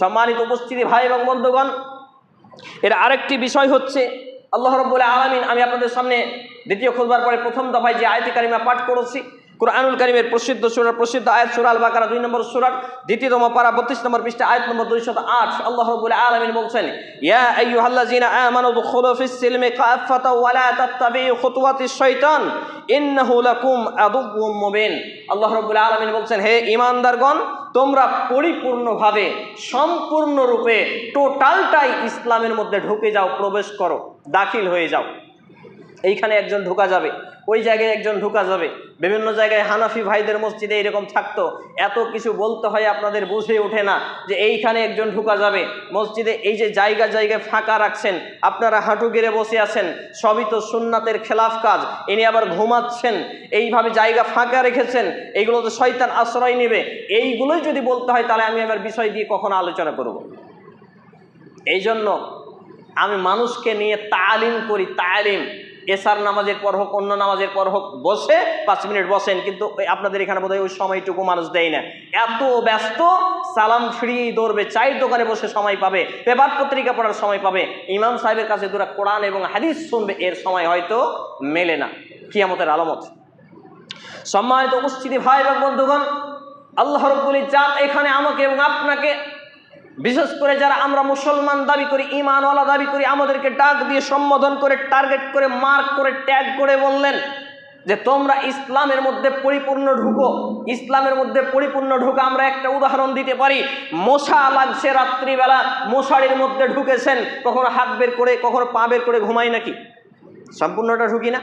সম্মানিত উপস্থিতি ভাই এবং বন্ধুগণ, এর আরেকটি বিষয় হচ্ছে, আল্লাহ রব্বুল আলমিন, আমি আপনাদের সামনে দ্বিতীয় খুলবার পরে প্রথম দফায় যে আয়তিকারিমা পাঠ করেছি কোরআনুল কারিমের প্রসিদ্ধ সুরার প্রসিদ্ধ আয়াত সুরাল বাকারা দুই নম্বর সুরার দ্বিতীয়তম পারা, বত্রিশ নম্বর পৃষ্ঠা, আয়াত নম্বর দুইশত আট। আল্লাহ রব্বুল আলমিন বলছেন, ইয়া আইয়ুহাল্লাযীনা আমানু দুখুলু ফিস সিলমি কাফাতা ওয়া লা তাত্তাবিউ খুতুওয়াতিশ শাইতান ইন্নাহু লাকুম আদুউম মুবিন। আল্লাহ রব্বুল আলমিন বলছেন, হে ঈমানদারগণ, তোমরা পরিপূর্ণভাবে, সম্পূর্ণরূপে, টোটালটাই ইসলামের মধ্যে ঢুকে যাও, প্রবেশ করো, দাখিল হয়ে যাও। এইখানে একজন ঢোকা যাবে, ওই জায়গায় একজন ঢোকা যাবে। বিভিন্ন জায়গায় হানাফি ভাইদের মসজিদে এরকম থাকতো। এত কিছু বলতে হয় আপনাদের বুঝে ওঠে না যে এইখানে একজন ঢোকা যাবে। মসজিদে এই যে জায়গা জায়গায় ফাঁকা রাখছেন, আপনারা হাঁটু গেড়ে বসে আছেন, সবই তো সুন্নাতের খেলাফ কাজ, ইনি আবার ঘুমাচ্ছেন, এইভাবে জায়গা ফাঁকা রেখেছেন, এইগুলো তো শয়তান আশ্রয় নেবে। এইগুলোই যদি বলতে হয়, তাহলে আমি আমার বিষয় দিয়ে কখনো আলোচনা করব। এই জন্য আমি মানুষকে নিয়ে তালিম করি, তালিম। এসার নামাজের পর হোক, অন্য নামাজের পর হোক, বসে পাঁচ মিনিট বসেন, কিন্তু আপনাদের এখানে বোধহয় ওই সময়টুকু মানুষ দেয় না। এত ব্যস্ত, সালাম ফিরিয়েই দৌড়বে, চায়ের দোকানে বসে সময় পাবে, পেপার পত্রিকা পড়ার সময় পাবে, ইমাম সাহেবের কাছে দুরা কোরআন এবং হাদিস শুনবে, এর সময় হয়তো মেলে না। কিয়ামতের আলামত। সম্মানিত উপস্থিতি ভাই এবং বন্ধুগণ, আল্লাহ রব্বুল এখানে আমাকে এবং আপনাকে বিশেষ করে যারা আমরা মুসলমান দাবি করি ইমানওয়ালা দাবি করি, আমাদেরকে ডাক দিয়ে সম্বোধন করে, টার্গেট করে, মার্ক করে, ট্যাগ করে বললেন যে তোমরা ইসলামের মধ্যে পরিপূর্ণ ঢুকো। ইসলামের মধ্যে পরিপূর্ণ ঢুকে আমরা একটা উদাহরণ দিতে পারি। মশা লাগছে রাত্রিবেলা, মশারির মধ্যে ঢুকেছেন, কখনো হাত বের করে, কখনো পা বের করে ঘুমাই নাকি? সম্পূর্ণটা ঢুকি না?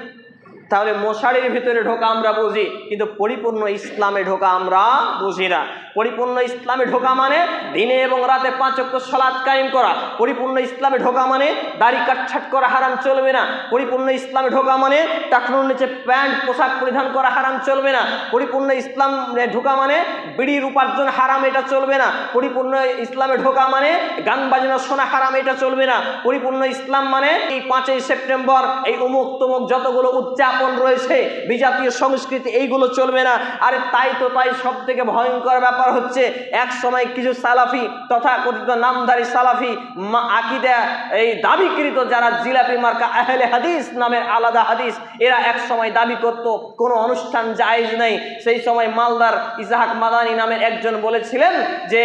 তাহলে মশারির ভিতরে ঢোকা আমরা বুঝি, কিন্তু পরিপূর্ণ ইসলামে ঢোকা আমরা বুঝি না। পরিপূর্ণ ইসলামে ঢোকা মানে দিনে এবং রাতে পাঁচ অক্ট সলাৎ কায়েম করা। পরিপূর্ণ ইসলামে ঢোকা মানে দাড়ি কাটছাট করা হারাম চলবে না। পরিপূর্ণ ইসলামে ঢোকা মানে টাকনুর নিচে প্যান্ট, পোশাক পরিধান করা হারাম চলবে না। পরিপূর্ণ ইসলাম ঢোকা মানে বিড়ির উপার্জন হারাম, এটা চলবে না। পরিপূর্ণ ইসলামে ঢোকা মানে গান বাজনা শোনা হারাম, এটা চলবে না। পরিপূর্ণ ইসলাম মানে এই পাঁচই সেপ্টেম্বর, এই অমুক তমুক যতগুলো উদযাপন রয়েছে, বিজাতীয় সংস্কৃতি, এইগুলো চলবে না। আরে তাই তো তাই সব থেকে ভয়ঙ্কর ব্যাপার হচ্ছে এক সময় কিছু সালাফি তথা কথিত নামধারী সালাফি আকিদা, এই দাবিকৃত যারা জিলাপি মার্কা আহলে হাদিস নামের আলাদা হাদিস, এরা এক সময় দাবি করত, কোনো অনুষ্ঠান জায়েজ নেই। সেই সময় মালদার ইসাহাক মাদানি নামের একজন বলেছিলেন যে,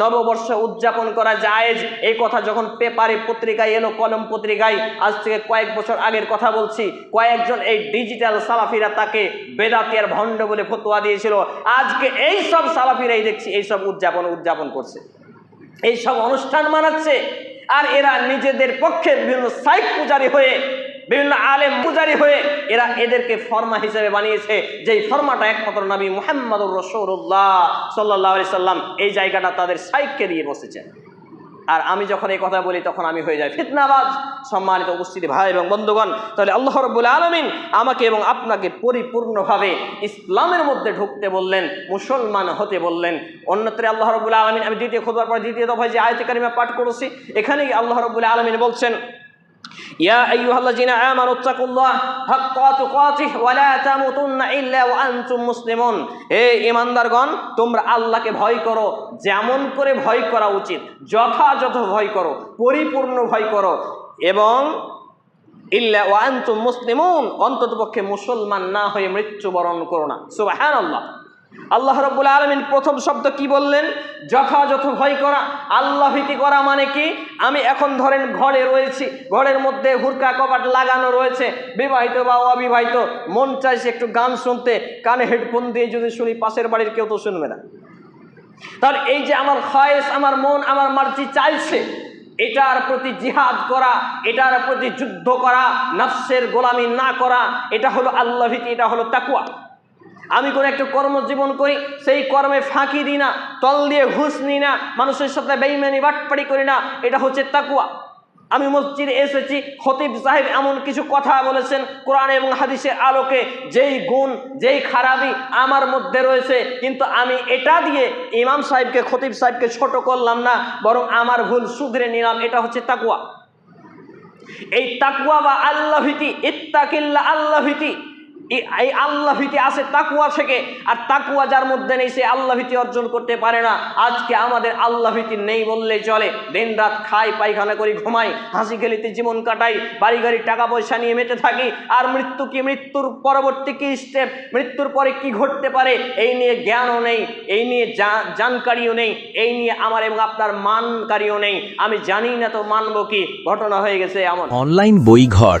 নববর্ষ উদযাপন করা জায়েজ। এই কথা যখন পেপারে পত্রিকায় এলো, কলম পত্রিকায়, আজ থেকে কয়েক বছর আগের কথা বলছি, কয়েকজন এই ডিজিটাল সালাফিরা তাকে বেদাতিয়ার ভণ্ড বলে ফতোয়া দিয়েছিল। আজকে এই সব সালাফিরাই দেখছি, এই সব উদযাপন উদযাপন করছে। এই সব অনুষ্ঠান মানাচ্ছে আর এরা নিজেদের পক্ষে বিভিন্ন সাইক পূজারি হয়ে, বিভিন্ন আলেম পূজারি হয়ে এরা এদেরকে ফর্মা হিসেবে বানিয়েছে। যেই ফর্মাটা একমাত্র নবী মোহাম্মদুর রসৌরুল্লাহ সাল্লাহ সাল্লাম এই জায়গাটা তাদের সাইককে দিয়ে বসেছেন। আর আমি যখন এই কথা বলি, তখন আমি হয়ে যাই ফিতনাবাজ, সম্মানিত উপস্থিতি ভাই এবং বন্ধুগণ। তাহলে আল্লাহ রব্বুল আলমিন আমাকে এবং আপনাকে পরিপূর্ণভাবে ইসলামের মধ্যে ঢুকতে বললেন, মুসলমান হতে বললেন। অন্যত্রে আল্লাহ রবুল্লা আলমিন, আমি দ্বিতীয় খোদবার পর দ্বিতীয় দফায় যে আয়তিকারিমা পাঠ করেছি, এখানে আল্লাহ রবুল্লা আলমিন বলছেন ইয়া আইয়ুহাল্লাযিনা আমানুত্তাকুল্লাহ হাক্কা তুকাতিহ ওয়া লা তামুতুন্না ইল্লা ওয়া আনতুম মুসলিমুন। হে ঈমানদারগণ, তোমরা আল্লাহকে ভয় করো, যেমন করে ভয় করা উচিত, যথাযথ ভয় করো, পরিপূর্ণ ভয় করো এবং ইল্লা ওয়া আনতুম মুসলিমুন, অন্ততপক্ষে মুসলমান না হয়ে মৃত্যুবরণ করো না। সুবহানাল্লাহ। আল্লাহ রব্বুল আলমিন প্রথম শব্দ কি বললেন? যথাযথ ভয় করা, আল্লাহ ভীতি করা মানে কি? আমি এখন ধরেন ঘরে রয়েছি, ঘরের মধ্যে হুরকা কপাট লাগানো রয়েছে, বিবাহিত বা অবিবাহিত, মন চাইছে একটু গান শুনতে, কানে হেডফোন দিয়ে যদি শুনি, পাশের বাড়ির কেউ তো শুনবে না। তাহলে এই যে আমার খয়েস আমার মন, আমার মার্জি চাইছে, এটার প্রতি জিহাদ করা, এটার প্রতি যুদ্ধ করা, নফসের গোলামি না করা, এটা হলো আল্লাহ ভীতি, এটা হলো তাকুয়া। আমি কোনো একটা কর্মজীবন করি, সেই কর্মে ফাঁকি দিই না, তল দিয়ে ঘুষ নিই না, মানুষের সাথে বেইমানি, বাটপাড়ি করি না, এটা হচ্ছে তাকুয়া আমি মসজিদে এসেছি, খতিব সাহেব এমন কিছু কথা বলেছেন, কোরআন এবং হাদিসের আলোকে, যেই গুণ, যেই খারাপি আমার মধ্যে রয়েছে, কিন্তু আমি এটা দিয়ে ইমাম সাহেবকে, খতিব সাহেবকে ছোট করলাম না, বরং আমার ভুল শুধরে নিলাম, এটা হচ্ছে তাকুয়া এই তাকুয়া বা আল্লাহ ভীতি, ইত্তাকিল্লা আল্লাহ ভীতি এই- আল্লাহ ভীতি আছে তাকুয়া থেকে, আর তাকুয়া যার মধ্যে নেই, সে আল্লাহ ভীতি অর্জন করতে পারে না। আজকে আমাদের আল্লাহ ভীতি নেই বললেই চলে। দিন রাত খাই, পায়খানা করি, ঘুমাই, হাসি খেলিতে জীবন কাটাই, বাড়ি গাড়ি টাকা পয়সা নিয়ে মেতে থাকি, আর মৃত্যু কি, মৃত্যুর পরবর্তী কি স্টেপ মৃত্যুর পরে কি ঘটতে পারে, এই নিয়ে জ্ঞানও নেই, এই নিয়ে জানকারিও নেই, এই নিয়ে আমার এবং আপনার মানকারিও নেই। আমি জানি না তো মানবো কি, ঘটনা হয়ে গেছে এমন। অনলাইন বইঘর